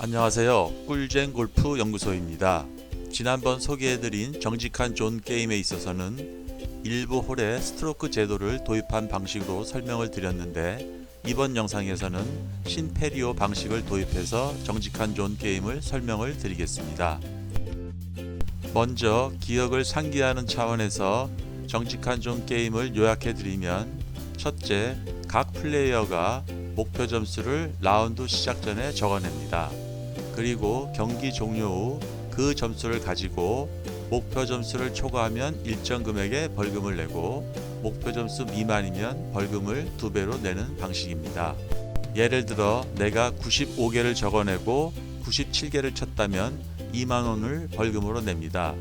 안녕하세요. 꿀잼 골프 연구소입니다. 지난번 소개해드린 정직한 존 게임에 있어서는 일부 홀에 스트로크 제도를 도입한 방식으로 설명을 드렸는데 이번 영상에서는 신페리오 방식을 도입해서 정직한 존 게임을 설명을 드리겠습니다. 먼저 기억을 상기하는 차원에서 정직한 존 게임을 요약해 드리면 첫째, 각 플레이어가 목표 점수를 라운드 시작 전에 적어냅니다. 그리고 경기 종료 후 그 점수를 가지고 목표 점수를 초과하면 일정 금액의 벌금을 내고 목표 점수 미만이면 벌금을 두 배로 내는 방식입니다. 예를 들어 내가 95개를 적어내고 97개를 쳤다면 2만 원을 벌금으로 냅니다.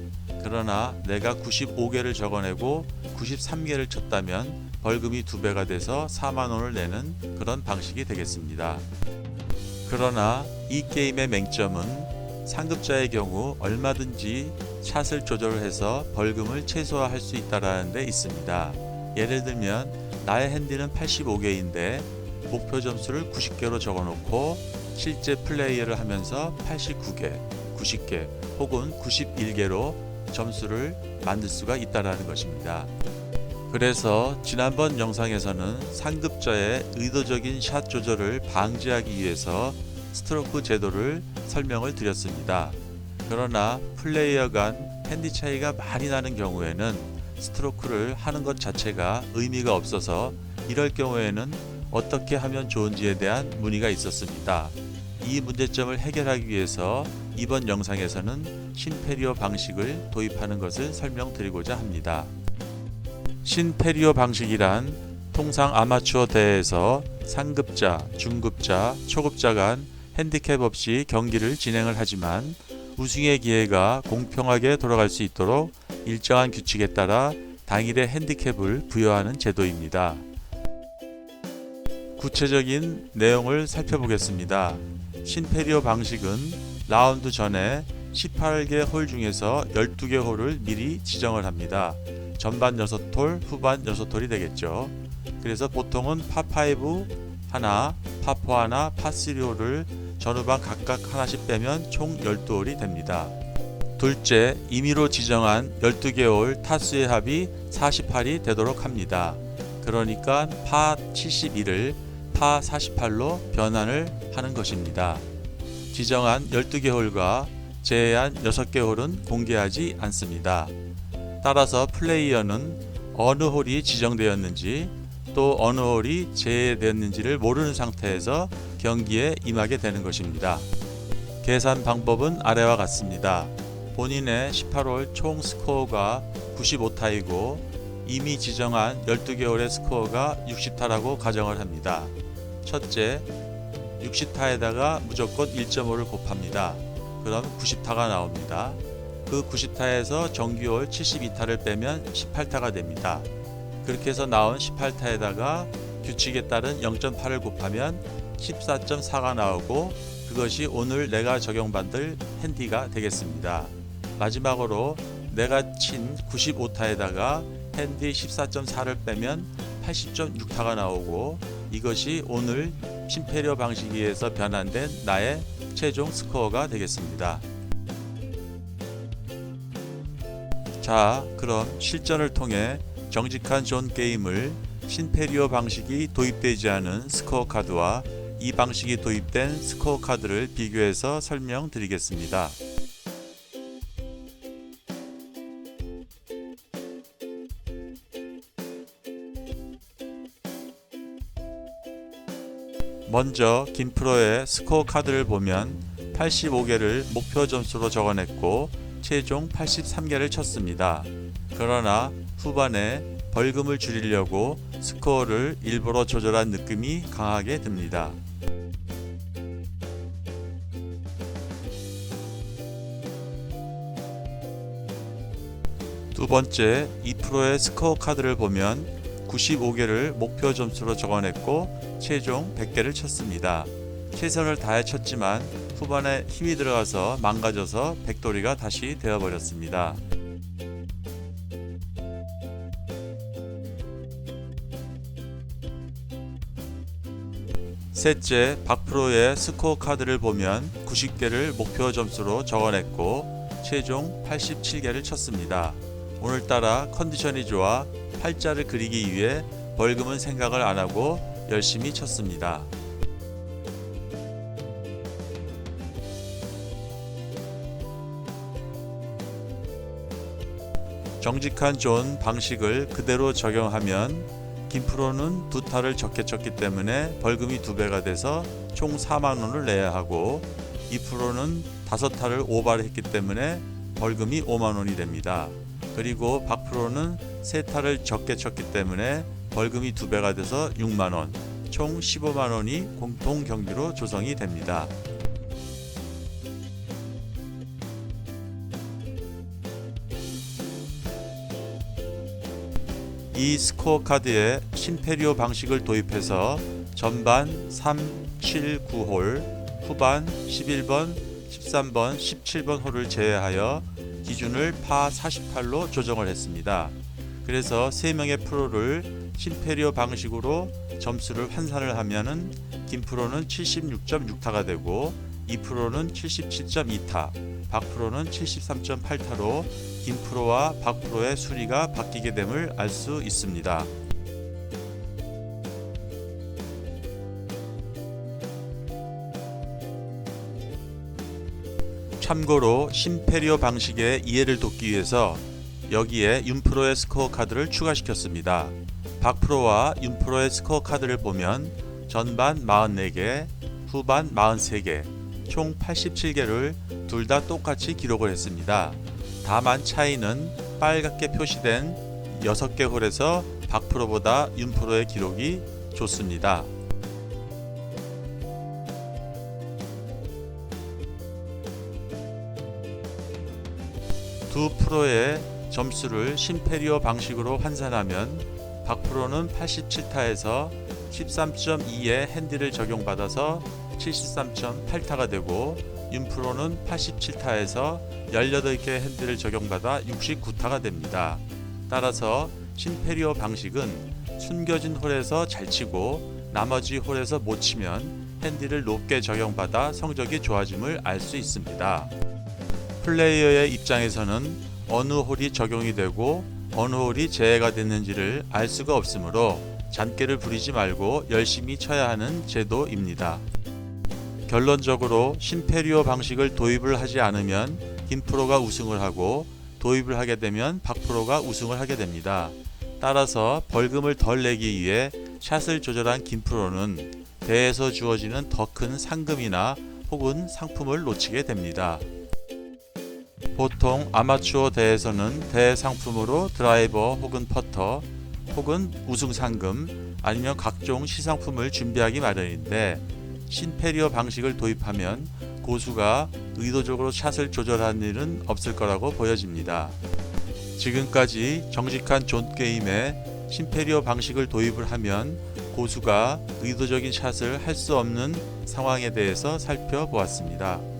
그러나 내가 95개를 적어내고 93개를 쳤다면 벌금이 두 배가 돼서 4만 원을 내는 그런 방식이 되겠습니다. 그러나 이 게임의 맹점은 상급자의 경우 얼마든지 샷을 조절해서 벌금을 최소화할 수 있다라는 데 있습니다. 예를 들면 나의 핸디는 85개인데 목표 점수를 90개로 적어놓고 실제 플레이를 하면서 89개, 90개 혹은 91개로 점수를 만들 수가 있다라는 것입니다. 그래서 지난번 영상에서는 상급자의 의도적인 샷 조절을 방지하기 위해서 스트로크 제도를 설명을 드렸습니다. 그러나 플레이어 간 핸디 차이가 많이 나는 경우에는 스트로크를 하는 것 자체가 의미가 없어서 이럴 경우에는 어떻게 하면 좋은지에 대한 문의가 있었습니다. 이 문제점을 해결하기 위해서 이번 영상에서는 신페리오 방식을 도입하는 것을 설명드리고자 합니다. 신페리오 방식이란 통상 아마추어 대회에서 상급자, 중급자, 초급자 간 핸디캡 없이 경기를 진행을 하지만 우승의 기회가 공평하게 돌아갈 수 있도록 일정한 규칙에 따라 당일의 핸디캡을 부여하는 제도입니다. 구체적인 내용을 살펴보겠습니다. 신페리오 방식은 라운드 전에 18개 홀 중에서 12개 홀을 미리 지정을 합니다. 전반 6홀, 후반 6홀이 되겠죠. 그래서 보통은 파5 하나, 파4 하나, 파3 홀을 전후반 각각 하나씩 빼면 총 12홀이 됩니다. 둘째, 임의로 지정한 12개 홀 타수의 합이 48이 되도록 합니다. 그러니까 파 71을 파 48로 변환을 하는 것입니다. 지정한 12개 홀과 제외한 6개 홀은 공개하지 않습니다. 따라서 플레이어는 어느 홀이 지정되었는지 또 어느 홀이 제외되었는지를 모르는 상태에서 경기에 임하게 되는 것입니다. 계산 방법은 아래와 같습니다. 본인의 18홀 총 스코어가 95타이고 이미 지정한 12개월의 스코어가 60타라고 가정을 합니다. 첫째, 60타에다가 무조건 1.5를 곱합니다. 그럼 90타가 나옵니다. 그 90타에서 정규홀 72타를 빼면 18타가 됩니다. 그렇게 해서 나온 18타에다가 규칙에 따른 0.8을 곱하면 14.4가 나오고 그것이 오늘 내가 적용받을 핸디가 되겠습니다. 마지막으로 내가 친 95타에다가 핸디 14.4를 빼면 80.6타가 나오고 이것이 오늘 심페리오 방식에 의해서 변환된 나의 최종 스코어가 되겠습니다. 자, 그럼 실전을 통해 정직한 존 게임을 신페리오 방식이 도입되지 않은 스코어 카드와 이 방식이 도입된 스코어 카드를 비교해서 설명드리겠습니다. 먼저 김프로의 스코어 카드를 보면 85개를 목표 점수로 적어냈고 최종 83개를 쳤습니다. 그러나 후반에 벌금을 줄이려고 스코어를 일부러 조절한 느낌이 강하게 듭니다. 두 번째, 2%의 스코어 카드를 보면 95개를 목표 점수로 적어냈고 최종 100개를 쳤습니다. 최선을 다해 쳤지만 후반에 힘이 들어가서 망가져서 백돌이가 다시 되어버렸습니다. 셋째, 박프로의 스코어 카드를 보면 90개를 목표 점수로 적어냈고 최종 87개를 쳤습니다. 오늘따라 컨디션이 좋아 팔자를 그리기 위해 벌금은 생각을 안 하고 열심히 쳤습니다. 정직한 존 방식을 그대로 적용하면 김프로는 두 타를 적게 쳤기 때문에 벌금이 두 배가 돼서 총 4만 원을 내야 하고 이 프로는 다섯 타를 오바를 했기 때문에 벌금이 5만 원이 됩니다. 그리고 박 프로는 세 타를 적게 쳤기 때문에 벌금이 두 배가 돼서 6만 원, 총 15만 원이 공통 경비로 조성이 됩니다. 이 스코어 카드에 심페리오 방식을 도입해서 전반 3, 7, 9홀, 후반 11번, 13번, 17번 홀을 제외하여 기준을 파 48로 조정을 했습니다. 그래서 3명의 프로를 심페리오 방식으로 점수를 환산을 하면은 김 프로는 76.6타가 되고 이 프로는 77.2타, 박 프로는 73.8타로 김 프로와 박 프로의 순위가 바뀌게 됨을 알 수 있습니다. 참고로 심페리오 방식의 이해를 돕기 위해서 여기에 윤프로의 스코어 카드를 추가시켰습니다. 박프로와 윤프로의 스코어 카드를 보면 전반 44개, 후반 43개, 총 87개를 둘 다 똑같이 기록을 했습니다. 다만 차이는 빨갛게 표시된 6개 홀에서 박프로보다 윤프로의 기록이 좋습니다. 두 프로의 점수를 심페리오 방식으로 환산하면 박 프로는 87타에서 13.2의 핸디를 적용받아서 73.8타가 되고 윤 프로는 87타에서 18개의 핸디를 적용받아 69타가 됩니다. 따라서 심페리오 방식은 숨겨진 홀에서 잘 치고 나머지 홀에서 못 치면 핸디를 높게 적용받아 성적이 좋아짐을 알 수 있습니다. 플레이어의 입장에서는 어느 홀이 적용이 되고 어느 홀이 제외가 됐는지를 알 수가 없으므로 잔꾀를 부리지 말고 열심히 쳐야 하는 제도입니다. 결론적으로 심페리오 방식을 도입을 하지 않으면 김 프로가 우승을 하고 도입을 하게 되면 박 프로가 우승을 하게 됩니다. 따라서 벌금을 덜 내기 위해 샷을 조절한 김 프로는 대회에서 주어지는 더 큰 상금이나 혹은 상품을 놓치게 됩니다. 보통 아마추어 대회에서는 대회 상품으로 드라이버 혹은 퍼터 혹은 우승 상금 아니면 각종 시상품을 준비하기 마련인데 신페리어 방식을 도입하면 고수가 의도적으로 샷을 조절하는 일은 없을 거라고 보여집니다. 지금까지 정직한 존 게임에 심페리어 방식을 도입을 하면 고수가 의도적인 샷을 할 수 없는 상황에 대해서 살펴보았습니다.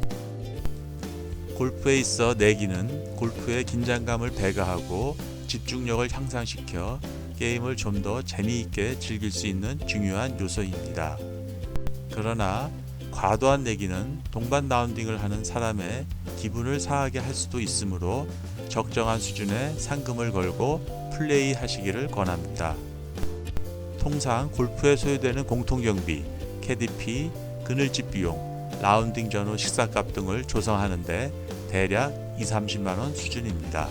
골프에 있어 내기는 골프의 긴장감을 배가하고 집중력을 향상시켜 게임을 좀 더 재미있게 즐길 수 있는 중요한 요소입니다. 그러나 과도한 내기는 동반 라운딩을 하는 사람의 기분을 상하게 할 수도 있으므로 적정한 수준의 상금을 걸고 플레이 하시기를 권합니다. 통상 골프에 소요되는 공통경비, 캐디피, 그늘집 비용, 라운딩 전후 식사값 등을 조성하는데 대략 2, 30만 원 수준입니다.